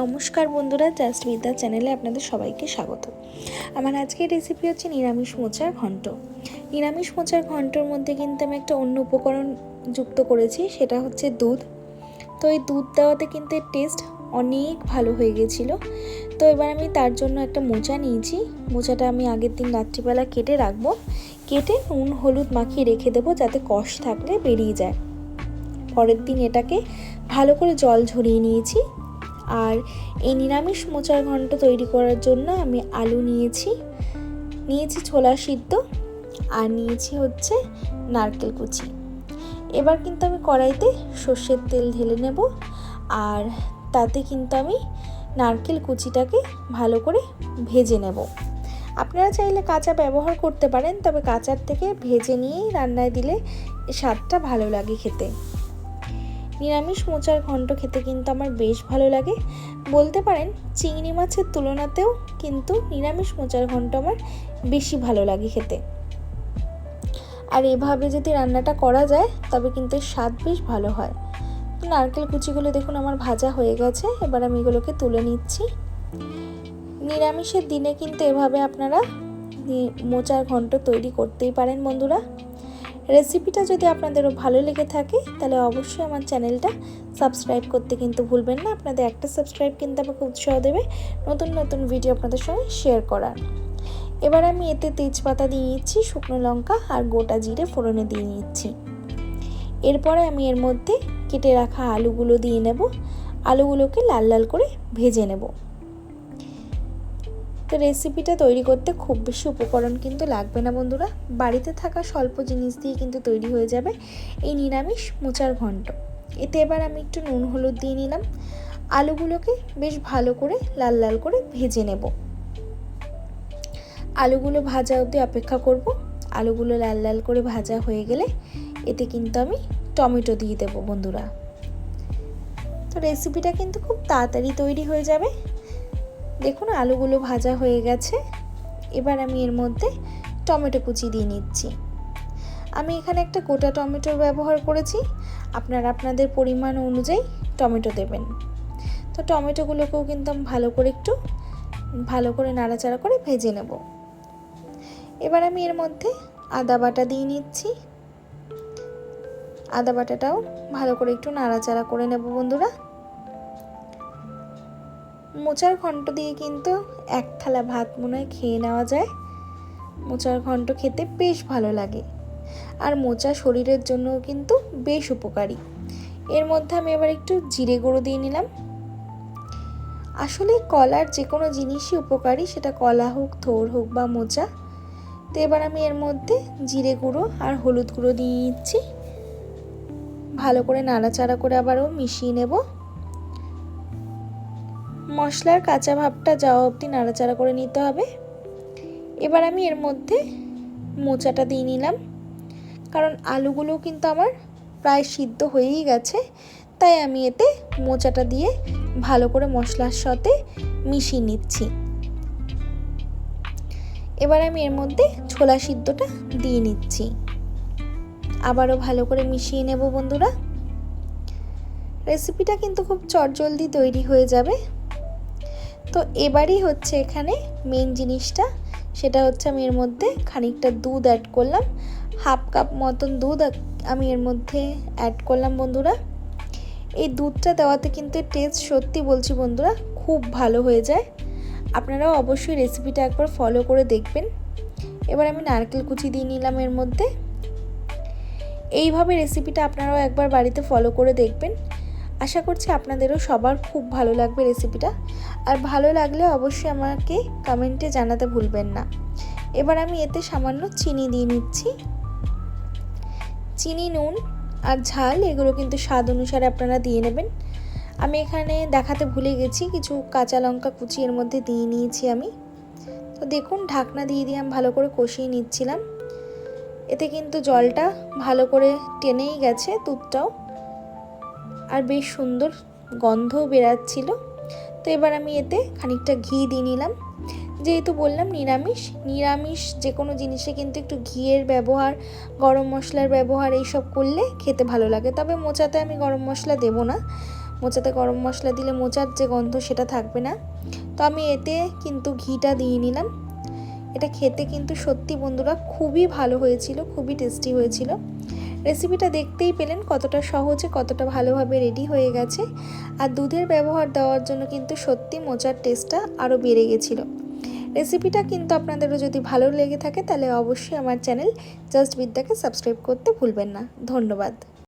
নমস্কার বন্ধুরা জাস্ট বিদ্যা চ্যানেলে আপনাদের সবাইকে স্বাগত। আমার আজকের রেসিপি হচ্ছে নিরামিষ মোচার ঘন্ট। নিরামিষ মোচার ঘন্টর মধ্যে কিন্তু আমি একটা অন্য উপকরণ যুক্ত করেছি, সেটা হচ্ছে দুধ। তো এই দুধ দেওয়াতে কিন্তু এর টেস্ট অনেক ভালো হয়ে গেছিল। তো এবার আমি তার জন্য একটা মোচা নিয়েছি। মোচাটা আমি আগের দিন রাত্রিবেলা কেটে রাখব। কেটে নুন, হলুদ মাখিয়ে রেখে দেবো যাতে কষ থাকলে বেরিয়ে যায়। পরের দিন এটাকে ভালো করে জল ঝরিয়ে নিয়েছি। আর এই নিরামিষ মোচার ঘন্ট তৈরি করার জন্য আমি আলু নিয়েছি নিয়েছি ছোলা সিদ্ধ আর নিয়েছি হচ্ছে নারকেল কুচি। এবার কিন্তু আমি কড়াইতে সর্ষের তেল ঢেলে নেব আর তাতে কিন্তু আমি নারকেল কুচিটাকে ভালো করে ভেজে নেব। আপনারা চাইলে কাঁচা ব্যবহার করতে পারেন, তবে কাঁচার থেকে ভেজে নিয়েই রান্নায় দিলে স্বাদটা ভালো লাগে খেতে। নিরামিষ মোচার ঘন্ট খেতে কিন্তু আমার বেশ ভালো লাগে। বলতে পারেন, চিংড়ি মাছের তুলনাতেও কিন্তু নিরামিষ মোচার ঘন্ট আমার বেশি ভালো লাগে খেতে। আর এভাবে যদি রান্নাটা করা যায়, তবে কিন্তু স্বাদ বেশ ভালো হয়। নারকেল কুচিগুলো দেখুন আমার ভাজা হয়ে গেছে, এবার আমি এগুলোকে তুলে নিচ্ছি। নিরামিষের দিনে কিন্তু এভাবে আপনারা মোচার ঘন্ট তৈরি করতেই পারেন বন্ধুরা। রেসিপিটা যদি আপনাদেরও ভালো লেগে থাকে, তাহলে অবশ্যই আমার চ্যানেলটা সাবস্ক্রাইব করতে কিন্তু ভুলবেন না। আপনাদের একটা সাবস্ক্রাইব কিন্তু আমাকে উৎসাহ দেবে নতুন নতুন ভিডিও আপনাদের সঙ্গে শেয়ার করার। এবার আমি এতে তেজপাতা দিয়ে নিচ্ছি, শুকনো লঙ্কা আর গোটা জিরে ফোড়নে দিয়ে নিচ্ছি। এরপরে আমি এর মধ্যে কেটে রাখা আলুগুলো দিয়ে নেব। আলুগুলোকে লাল লাল করে ভেজে নেব। তো রেসিপিটা তৈরি করতে খুব বেশি উপকরণ কিন্তু লাগবে না বন্ধুরা। বাড়িতে থাকা স্বল্প জিনিস দিয়ে কিন্তু তৈরি হয়ে যাবে এই নিরামিষ মোচার ঘন্ট। এতে এবার আমি একটু নুন, হলুদ দিয়ে নিলাম। আলুগুলোকে বেশ ভালো করে লাল লাল করে ভেজে নেব। আলুগুলো ভাজা অবধি অপেক্ষা করব। আলুগুলো লাল লাল করে ভাজা হয়ে গেলে এতে কিন্তু আমি টমেটো দিয়ে দেবো বন্ধুরা। তো রেসিপিটা কিন্তু খুব তাড়াতাড়ি তৈরি হয়ে যাবে। দেখুন আলুগুলো ভাজা হয়ে গেছে। এবার আমি এর মধ্যে টমেটো কুচি দিয়ে নিচ্ছি। আমি এখানে একটা গোটা টমেটোর ব্যবহার করেছি। আপনারা আপনাদের পরিমাণ অনুযায়ী টমেটো দেবেন। তো টমেটোগুলোকেও কিন্তু আমি ভালো করে একটু, ভালো করে নাড়াচাড়া করে ভেজে নেব। এবার আমি এর মধ্যে আদা বাটা দিয়ে নিচ্ছি। আদা বাটাটাও ভালো করে একটু নাড়াচাড়া করে নেব বন্ধুরা। মোচার ঘন্ট দিয়ে কিন্তু এক থালা ভাত মনে হয় খেয়ে নেওয়া যায়। মোচার ঘন্ট খেতে বেশ ভালো লাগে। আর মোচা শরীরের জন্য কিন্তু বেশ উপকারী। এর মধ্যে আমি এবার একটু জিরে গুঁড়ো দিয়ে নিলাম। আসলে কলার যে কোনো জিনিসই উপকারী, সেটা কলা হোক, থোর হোক বা মোচা। তো এবার আমি এর মধ্যে জিরে গুঁড়ো আর হলুদ গুঁড়ো দিয়ে নিচ্ছি ভালো করে নাড়াচাড়া করে আবারও মিশিয়ে নেব। মশলার কাঁচা ভাবটা যাওয়া অবধি নাড়াচাড়া করে নিতে হবে। এবার আমি এর মধ্যে মোচাটা দিয়ে নিলাম। কারণ আলুগুলো কিন্তু আমার প্রায় সিদ্ধ হয়েই গেছে, তাই আমি এতে মোচাটা দিয়ে ভালো করে মশলার সাথে মিশিয়ে নিচ্ছি। এবার আমি এর মধ্যে ছোলা সিদ্ধটা দিয়ে নিচ্ছি। আবারও ভালো করে মিশিয়ে নেব বন্ধুরা। রেসিপিটা কিন্তু খুব চটজলদি তৈরি হয়ে যাবে। তো এবারই হচ্ছে এখানে মেন জিনিসটা। সেটা হচ্ছে আমি এর মধ্যে খানিকটা দুধ অ্যাড করলাম। হাফ কাপ মতন দুধ আমি এর মধ্যে অ্যাড করলাম বন্ধুরা। এই দুধটা দেওয়াতে কিন্তু টেস্ট সত্যি বলছি বন্ধুরা, খুব ভালো হয়ে যায়। আপনারাও অবশ্যই রেসিপিটা একবার ফলো করে দেখবেন। এবার আমি নারকেল কুচি দিয়ে নিলাম এর মধ্যে। এইভাবে রেসিপিটা আপনারাও একবার বাড়িতে ফলো করে দেখবেন। আশা করছি আপনাদেরও সবার খুব ভালো লাগবে রেসিপিটা। আর ভালো লাগলে অবশ্যই আমাকে কমেন্টে জানাতে ভুলবেন না। এবার আমি এতে সামান্য চিনি দিয়ে নিচ্ছি। চিনি, নুন আর ঝাল, এগুলো কিন্তু স্বাদ অনুসারে আপনারা দিয়ে নেবেন। আমি এখানে দেখাতে ভুলে গেছি, কিছু কাঁচা লঙ্কা কুচি এর মধ্যে দিয়ে নিয়েছি আমি। তো দেখুন, ঢাকনা দিয়ে দিয়ে আমি ভালো করে কষিয়ে নিচ্ছিলাম। এতে কিন্তু জলটা ভালো করে টেনেই গেছে, দুধটাও। আর বেশ সুন্দর গন্ধও বেরাচ্ছিল। তো এবার আমি এতে খানিকটা ঘি দিয়ে নিলাম। যেহেতু বললাম নিরামিষ নিরামিষ যে কোনো জিনিসে কিন্তু একটু ঘিয়ের ব্যবহার, গরম মশলার ব্যবহার এইসব করলে খেতে ভালো লাগে। তবে মোচাতে আমি গরম মশলা দেব না। মোচাতে গরম মশলা দিলে মোচার যে গন্ধ সেটা থাকবে না। তো আমি এতে কিন্তু ঘিটা দিয়ে নিলাম। এটা খেতে কিন্তু সত্যি বন্ধুরা খুবই ভালো হয়েছিল, খুবই টেস্টি হয়েছিল। রেসিপিটা দেখতেই পেলেন কতটা সহজে, কতটা ভালোভাবে রেডি হয়ে গেছে। আর দুধের ব্যবহার দেওয়ার জন্য কিন্তু সত্যি মোচার টেস্টটা আরও বেড়ে গেছিল। রেসিপিটা কিন্তু আপনাদেরও যদি ভালো লেগে থাকে তাহলে অবশ্যই আমার চ্যানেল জাস্ট বিদ্যাকে সাবস্ক্রাইব করতে ভুলবেন না। ধন্যবাদ।